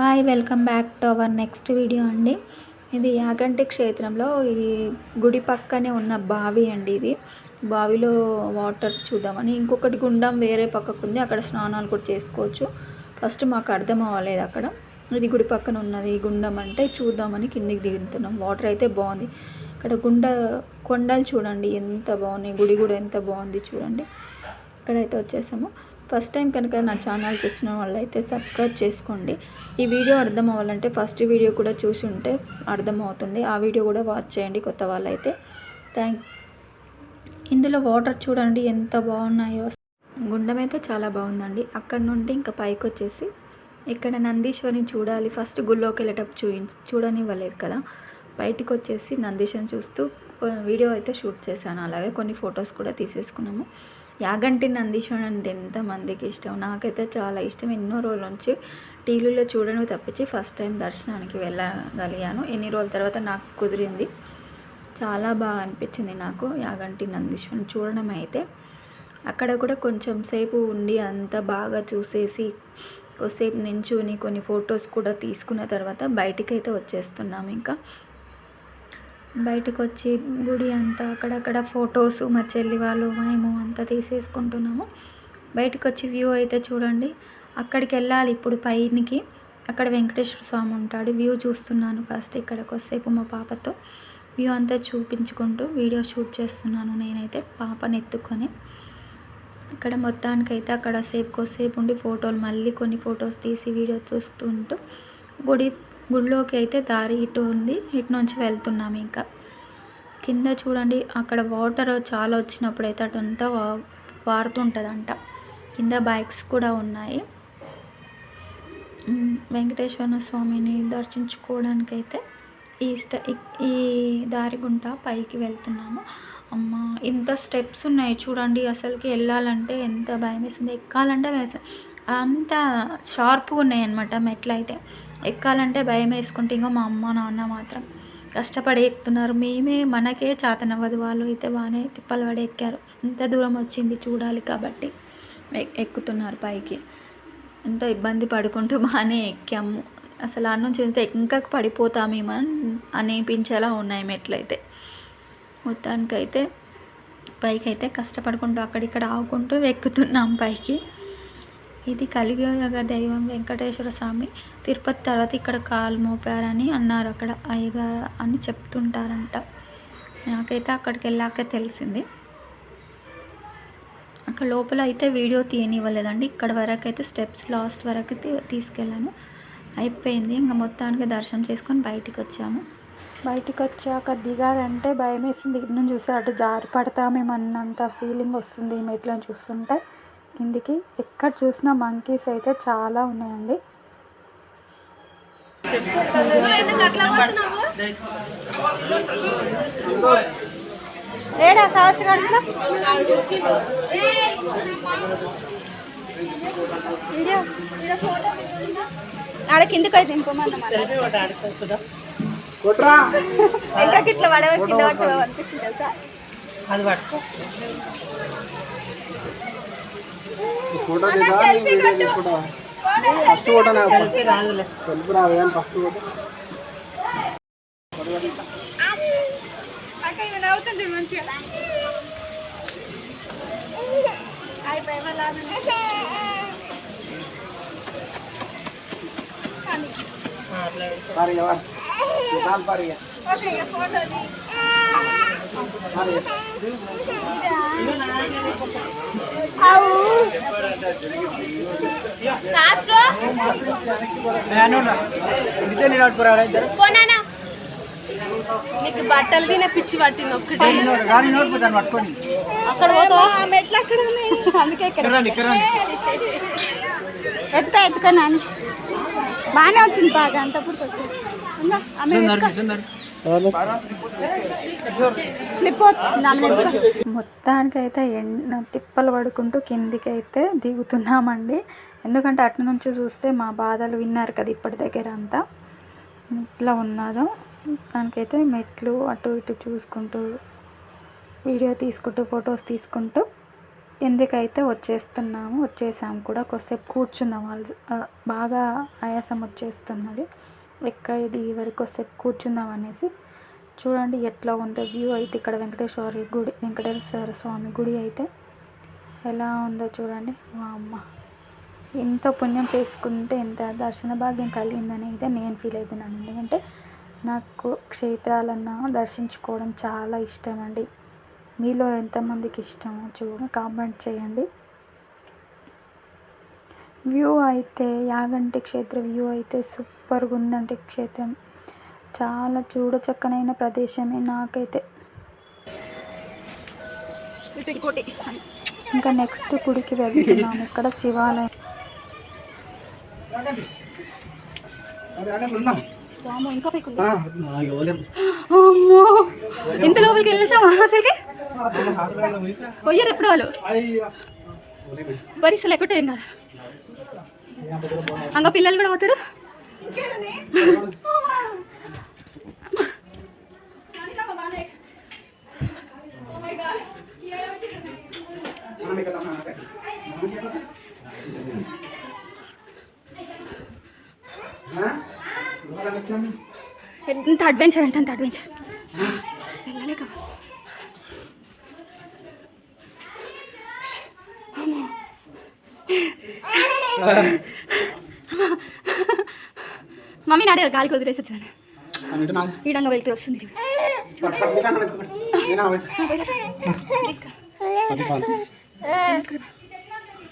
Hi welcome back to our next video అండి. ఇది యాగంటి క్షేత్రంలో ఈ గుడి పక్కనే ఉన్న బావి అండి ఇది. బావిలో వాటర్ చూద్దామని ఇంకొకటి గుండం వేరే పక్కకు ఉంది. అక్కడ స్నానాలు కూడా చేసుకోవచ్చు. ఫస్ట్ మాకు అర్థం అవ్వలేదు అక్కడ. ఇది గుడి పక్కన ఉన్నది గుండం అంటే చూద్దామని కిందికి దిగుతున్నాం. వాటర్ అయితే బాగుంది. ఇక్కడ గుండ కొండలు చూడండి ఎంత బాగున్నాయి. గుడి కూడా ఎంత బాగుంది చూడండి. ఇక్కడైతే వచ్చేసాము. ఫస్ట్ టైం కనుక నా ఛానల్ చూసిన వాళ్ళైతే సబ్స్క్రైబ్ చేసుకోండి. ఈ వీడియో అర్థం అవ్వాలంటే ఫస్ట్ వీడియో కూడా చూసి ఉంటే అర్థమవుతుంది ఆ వీడియో కూడా వాచ్ చేయండి కొత్త వాళ్ళైతే. థ్యాంక్ ఇందులో వాటర్ చూడండి ఎంత బాగున్నాయో. గుండం అయితే చాలా బాగుందండి. అక్కడ నుండి ఇంకా పైకి వచ్చేసి ఇక్కడ నందీశ్వరిని చూడాలి. ఫస్ట్ గుళ్ళోకి వెళ్ళేటప్పుడు చూయించి చూడనివ్వలేదు కదా. బయటికి వచ్చేసి నందీశ్వరిని చూస్తూ వీడియో అయితే షూట్ చేశాను. అలాగే కొన్ని ఫొటోస్ కూడా తీసేసుకున్నాము. యాగంటి నందీశ్వరుడు అంటే ఎంతమందికి ఇష్టం? నాకైతే చాలా ఇష్టం. ఎన్నో రోజుల నుంచి టీవీలో చూడడం తప్పించి ఫస్ట్ టైం దర్శనానికి వెళ్ళగలిగాను. ఎన్ని రోజుల తర్వాత నాకు కుదిరింది. చాలా బాగా అనిపించింది నాకు యాగంటి నందీశ్వరుని చూడడం అయితే. అక్కడ కూడా కొంచెం సేపు ఉండి అంతా బాగా చూసేసి కొద్దిసేపు నించుని కొన్ని ఫొటోస్ కూడా తీసుకున్న తర్వాత బయటికి అయితే వచ్చేస్తున్నాం ఇంకా. బయటకు వచ్చి గుడి అంతా అక్కడక్కడ ఫొటోస్ మా చెల్లి వాళ్ళు మేము అంతా తీసేసుకుంటున్నాము. బయటకు వచ్చి వ్యూ అయితే చూడండి. అక్కడికి వెళ్ళాలి ఇప్పుడు పైనికి. అక్కడ వెంకటేశ్వర స్వామి ఉంటాడు. వ్యూ చూస్తున్నాను ఫస్ట్ ఇక్కడ కొద్దిసేపు మా పాపతో. వ్యూ అంతా చూపించుకుంటూ వీడియో షూట్ చేస్తున్నాను నేనైతే పాపని ఎత్తుకొని ఇక్కడ మొత్తానికైతే అక్కడ సేపు కొద్దిసేపు ఉండి ఫోటోలు మళ్ళీ కొన్ని ఫొటోస్ తీసి వీడియో చూస్తుంటూ గుడి గుడిలోకి అయితే దారి ఇటు ఉంది. ఇటు నుంచి వెళ్తున్నాము ఇంకా. కింద చూడండి అక్కడ వాటర్ చాలా వచ్చినప్పుడు అయితే అటంతా వా వారుతుంటుందంట. కింద బైక్స్ కూడా ఉన్నాయి. వెంకటేశ్వర స్వామిని దర్శించుకోవడానికైతే ఈ స్ట ఈ దారి గుంట పైకి వెళ్తున్నాము. అమ్మ ఇంత స్టెప్స్ ఉన్నాయి చూడండి అసలుకి వెళ్ళాలంటే ఎంత భయం వేస్తుంది ఎక్కాలంటే అంత షార్ప్గా ఉన్నాయి అనమాట మెట్లు అయితే. ఎక్కాలంటే భయం వేసుకుంటే ఇంకో మా అమ్మ నాన్న మాత్రం కష్టపడి ఎక్కుతున్నారు. మేమే మనకే చాతనవ్వదు వాళ్ళు. అయితే బాగానే తిప్పలు పడి ఎక్కారు. ఇంత దూరం వచ్చింది చూడాలి కాబట్టి ఎక్కుతున్నారు పైకి. ఎంత ఇబ్బంది పడుకుంటూ బాగానే ఎక్కాము. అసలు ఆ నుంచి ఇంకా పడిపోతామేమో అనిపించేలా ఉన్నాయి మెట్లయితే. మొత్తానికైతే పైకి అయితే కష్టపడుకుంటూ అక్కడిక్కడ ఆవుకుంటూ ఎక్కుతున్నాం పైకి. ఇది కలియుగ దైవం వెంకటేశ్వర స్వామి తిరుపతి తర్వాత ఇక్కడ కాలు మోపారని అన్నారు అక్కడ అయ్యగా అని చెప్తుంటారంట. నాకైతే అక్కడికి వెళ్ళాక తెలిసింది. అక్కడ లోపల అయితే వీడియో తీయనివ్వలేదండి. ఇక్కడ వరకు అయితే స్టెప్స్ లాస్ట్ వరకు తీసుకెళ్ళాను. అయిపోయింది. ఇంకా మొత్తానికి దర్శనం చేసుకొని బయటికి వచ్చాము. బయటికి వచ్చాక దిగాలంటే భయం వేసింది ఇక్కడ చూస్తే అటు జారి పడతామేమన్నంత ఫీలింగ్ వస్తుంది ఈ మెట్లను చూస్తుంటే. కిందికి ఎక్కడ చూసినా మంకీస్ అయితే చాలా ఉన్నాయండి. ఏడా సహస్ర ఆడ కిందకి అయితే ఇంకోమన్నమాట ఇంకా ఇట్లా పడవ కింద అనిపిస్తుంది తెలుసా? అది పట్టుకో. ఫోటో ఫస్ట్ ఫోటో తెలుపు రాదు కానీ ఫస్ట్ ఫోటో. పారిగా పారిగా ఓకే ఫోటో నీకు బట్టలు తినే పిచ్చి పట్టింది ఒక్కటే. గాడి నోట్ పోతాను పట్టుకొని అక్కడ పోతావా? మెట్లు అక్కడ ఉన్నాయి అందుకే ఇక్కడ రండి ఇక్కడ రండి ఎత్తుకా ఎత్తుకా నాని. బాగానే వచ్చింది బాగా అంతప్పుడు వచ్చింది. మొత్తానికైతే ఎండ తిప్పలు పడుకుంటూ కిందికి అయితే దిగుతున్నామండి. ఎందుకంటే అటు నుంచి చూస్తే మా బాధలు విన్నారు కదా ఇప్పటి దగ్గర అంతా. ఇట్లా ఉన్నదో. దానికైతే మెట్లు అటు ఇటు చూసుకుంటూ వీడియో తీసుకుంటూ ఫొటోస్ తీసుకుంటూ ఎందుకైతే వచ్చేస్తున్నాము. వచ్చేసాము కూడా. కొద్దిసేపు కూర్చున్నాం. వాళ్ళు బాగా ఆయాసం వచ్చేస్తున్నది. ఎక్క ఇది వరకు వస్తే కూర్చుందాం అనేసి చూడండి ఎట్లా ఉందో వ్యూ అయితే ఇక్కడ వెంకటేశ్వర గుడి వెంకటేశ్వర స్వామి గుడి అయితే ఎలా ఉందో చూడండి. మా అమ్మ ఇంత పుణ్యం చేసుకుంటే ఎంత దర్శన భాగ్యం కలిగిందని అయితే నేను ఫీల్ అవుతున్నాను. ఎందుకంటే నాకు క్షేత్రాలన్నా దర్శించుకోవడం చాలా ఇష్టం అండి. మీలో ఎంతమందికి ఇష్టమో చూడ కామెంట్ చేయండి. వ్యూ అయితే యాగంటి క్షేత్ర వ్యూ అయితే సూపర్గా ఉందండి క్షేత్రం చాలా చూడచక్కనైన ప్రదేశమే నాకైతే ఇంకా నెక్స్ట్ గుడికి వెళ్తున్నాము ఇక్కడ శివాలయం. అమ్మో ఇంత లోపలికి వెళ్తామా అసలుకి పోయారు ఎప్పుడు వాళ్ళు లేకుంటే ఏం కాదు అంగ పిల్లలు కూడా పోతారు? ఎంత అడ్వెంచర్ అంటే అంత అడ్వెంచర్ మమ్మీ నాడే గాలికి వదిలేసి వచ్చాను ఈడంగా వెళ్తూ వస్తుంది.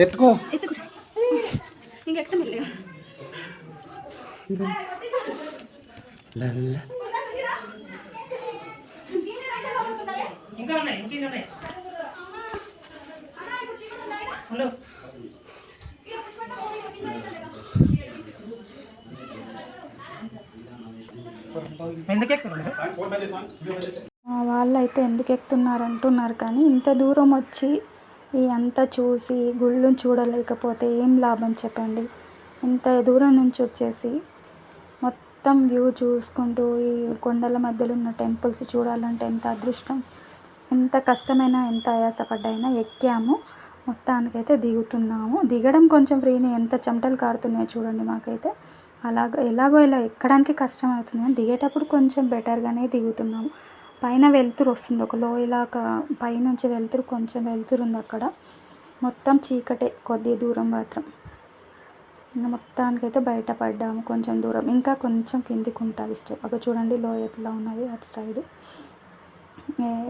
ఎత్తుకో. ఇంకెక్కడ. ఇంకా ఉన్నాయి ఇంకా ఉన్నాయి. హలో ఎందుకు ఎక్కుతున్నారు మా వాళ్ళు అయితే ఎందుకు ఎక్కుతున్నారు అంటున్నారు కానీ ఇంత దూరం వచ్చి ఈ అంతా చూసి గుళ్ళు చూడలేకపోతే ఏం లాభం చెప్పండి? ఇంత దూరం నుంచి వచ్చేసి మొత్తం వ్యూ చూసుకుంటూ ఈ కొండల మధ్యలో ఉన్న టెంపుల్స్ చూడాలంటే ఎంత అదృష్టం? ఎంత కష్టమైనా ఎంత ఆయాసపడ్డైనా ఎక్కాము. మొత్తానికైతే దిగుతున్నాము. దిగడం కొంచెం ఫ్రీనే. ఎంత చెమటలు కారుతున్నాయో చూడండి మాకైతే. అలాగ ఎలాగో ఇలా ఎక్కడానికి కష్టం అవుతుంది కానీ దిగేటప్పుడు కొంచెం బెటర్గానే దిగుతున్నాము. పైన వెలుతురు వస్తుంది. ఒక లోయలాగా పైనుంచి వెలుతురు కొంచెం వెలుతురు ఉంది అక్కడ. మొత్తం చీకటే కొద్ది దూరం మాత్రం. ఇంకా మొత్తానికైతే బయటపడ్డాము కొంచెం దూరం. ఇంకా కొంచెం కిందికి ఉంటుంది స్టెప్ అక్కడ చూడండి లోయ ఎట్లా ఉన్నది అటు సైడ్.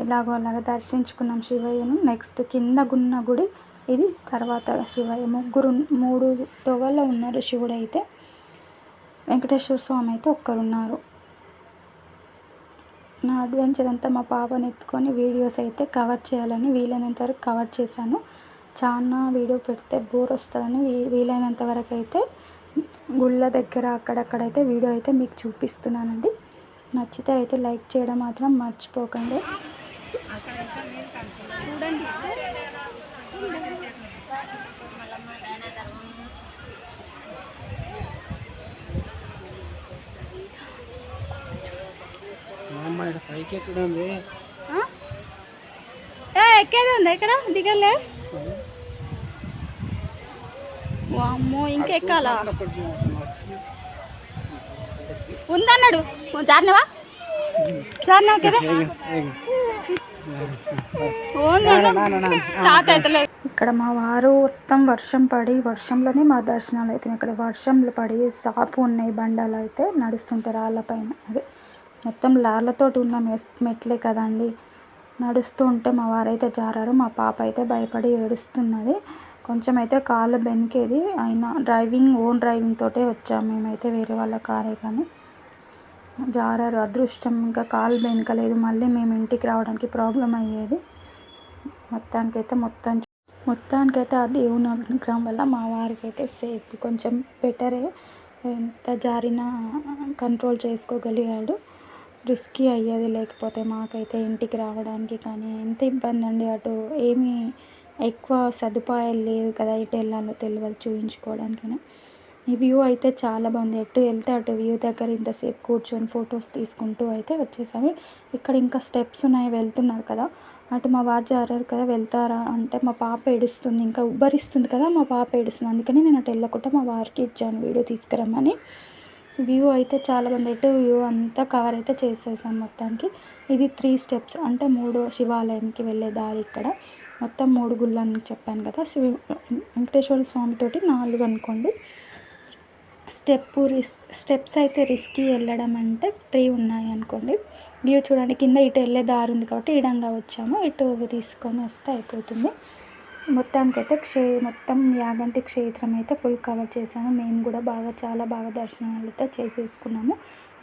ఎలాగో అలాగ దర్శించుకున్నాం శివయ్యను. నెక్స్ట్ కింద గున్న గుడి ఇది తర్వాత శివయ్య. ముగ్గురు మూడు తొగల్లో ఉన్నారు శివుడు అయితే వెంకటేశ్వర స్వామి అయితే ఒక్కరున్నారు. నా అడ్వెంచర్ అంతా మా పాపని ఎత్తుకొని వీడియోస్ అయితే కవర్ చేయాలని వీలైనంత వరకు కవర్ చేశాను. చాలా వీడియో పెడితే బోర్ వస్తుందని వీ- వీలైనంత వరకు అయితే గుళ్ళ దగ్గర అక్కడక్కడైతే వీడియో అయితే మీకు చూపిస్తున్నానండి. నచ్చితే అయితే లైక్ చేయడం మాత్రం మర్చిపోకండి. చూడండి అమ్మ ఇక్కడ పైకి ఎక్కడం ఉంది. ఎక్కేది ఉందా? ఇక్కడ దిగలే. వామ్మో ఇంకెక్కాలా ఉందన్నాడు. జారినవా? జారినావు కదా? ఇక్కడ మా వారు మొత్తం వర్షం పడి వర్షంలోనే మా దర్శనాలు అవుతున్నాయి ఇక్కడ వర్షంలో పడి సాపు ఉన్నాయి బండాలు అయితే నడుస్తుంటే రాళ్ళపైన అదే. మొత్తం లార్లతోటి ఉన్న మెస్ మెట్లే కదండి. నడుస్తూ ఉంటే మా వారైతే జారారు మా పాప అయితే భయపడి ఏడుస్తున్నది. కొంచెం అయితే కాళ్ళు బెనికేది అయినా డ్రైవింగ్ ఓన్ డ్రైవింగ్ తోటే వచ్చాము. మేమైతే వేరే వాళ్ళ కారే కానీ జారారు అదృష్టం ఇంకా కాలు బెనకలేదు. మళ్ళీ మేము ఇంటికి రావడానికి ప్రాబ్లం అయ్యేది. మొత్తానికైతే మొత్తం మొత్తానికైతే ఆ దేవుని అనుగ్రహం వల్ల మా వారికి అయితే సేఫ్. కొంచెం బెటరే. ఎంత జారినా కంట్రోల్ చేసుకోగలిగాడు. రిస్కీ అయ్యేది లేకపోతే మాకైతే ఇంటికి రావడానికి కానీ ఎంత ఇబ్బంది అండి అటు ఏమీ ఎక్కువ సదుపాయాలు లేవు కదా ఎటు వెళ్ళాలో తెలియదు చూపించుకోవడానికైనా ఈ వ్యూ అయితే చాలా బాగుంది. ఎటు వెళ్తే అటు వ్యూ దగ్గర ఇంతసేపు కూర్చొని ఫొటోస్ తీసుకుంటూ అయితే వచ్చేసాము. ఇక్కడ ఇంకా స్టెప్స్ ఉన్నాయి వెళ్తున్నారు కదా. అటు మా వారు జారారు కదా వెళ్తారా అంటే మా పాప ఏడుస్తుంది ఇంకా ఉబ్బరిస్తుంది కదా మా పాప ఏడుస్తుంది. అందుకని నేను అటు వెళ్ళకుండా మా వారికి ఇచ్చాను వీడియో తీసుకురమ్మని. వ్యూ అయితే చాలా బాగుంది ఎటు వ్యూ అంతా కవర్ అయితే చేసేసాం మొత్తానికి. ఇది త్రీ స్టెప్స్ అంటే మూడు శివాలయంకి వెళ్ళే దారి ఇక్కడ. మొత్తం మూడు గుళ్ళు అని చెప్పాను కదా. శివ వెంకటేశ్వర స్వామితోటి నాలుగు అనుకోండి. స్టెప్ రిస్ స్టెప్స్ అయితే రిస్కీ వెళ్ళడం అంటే త్రీ ఉన్నాయి అనుకోండి. వ్యూ చూడండి కింద ఇటు వెళ్ళే దారి ఉంది కాబట్టి ఇడంగా వచ్చాము. ఇటు తీసుకొని వస్తే అయిపోతుంది. మొత్తానికైతే క్షే మొత్తం యాగంటి క్షేత్రం అయితే ఫుల్ కవర్ చేశాను. మేము కూడా బాగా చాలా బాగా దర్శనాలు అయితే చేసేసుకున్నాము.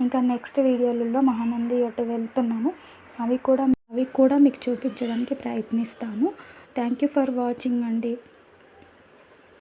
ఇంకా నెక్స్ట్ వీడియోలలో మహానంది అటు వెళ్తున్నాము. అవి కూడా అవి కూడా మీకు చూపించడానికి ప్రయత్నిస్తాను. థ్యాంక్ యూ ఫర్ వాచింగ్ అండి.